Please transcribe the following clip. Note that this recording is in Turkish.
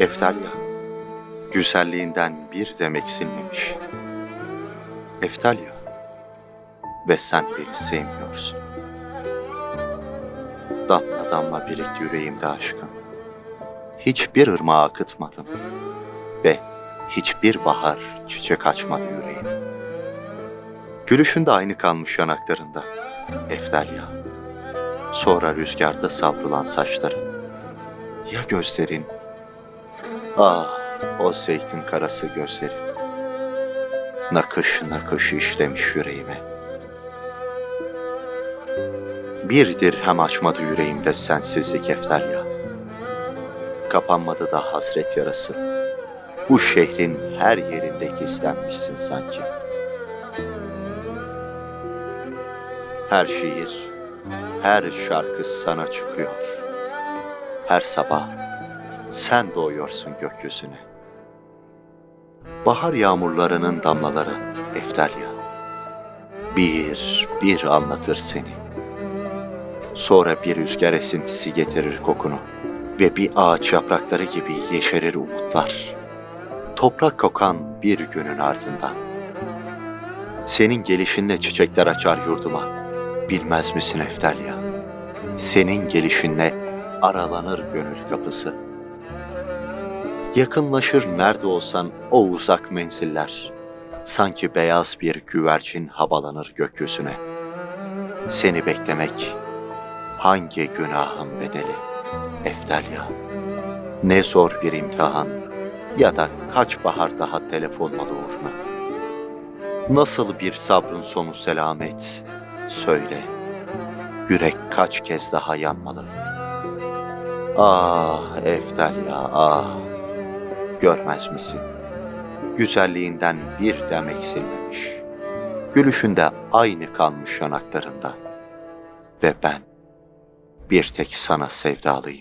Eftalya, güzelliğinden bir demek silmemiş. Eftalya, ve sen beni sevmiyorsun. Damla damla birikti yüreğimde aşkım. Hiçbir ırmağı akıtmadım ve hiçbir bahar çiçek açmadı yüreğim. Gülüşünde aynı kalmış yanaklarında. Eftalya. Sonra rüzgarda savrulan saçların. Ya gözlerin? Ah, o zeytin karası gözlerin. Nakış nakış işlemiş yüreğime. Bir dirhem açmadı yüreğimde sensizlik eftalya. Kapanmadı da hasret yarası. Bu şehrin her yerinde gizlenmişsin sanki. Her şiir, her şarkı sana çıkıyor. Her sabah sen doğuyorsun gökyüzüne. Bahar yağmurlarının damlaları Eftalya. Bir bir anlatır seni. Sonra bir rüzgar esintisi getirir kokunu ve bir ağaç yaprakları gibi yeşerir umutlar. Toprak kokan bir günün ardından. Senin gelişinle çiçekler açar yurduma. Bilmez misin Eftalya? Senin gelişinle aralanır gönül kapısı. Yakınlaşır nerede olsan o uzak menziller. Sanki beyaz bir güvercin havalanır gökyüzüne. Seni beklemek hangi günahın bedeli? Eftalya. Ne zor bir imtihan ya da kaç bahar daha telef olmalı uğruna. Nasıl bir sabrın sonu selamet? Söyle. Yürek kaç kez daha yanmalı? Ah Eftalya ah. Görmez misin? Güzelliğinden bir dem eksilmemiş. Gülüşünde aynı kalmış yanaklarında. Ve ben bir tek sana sevdalıyım.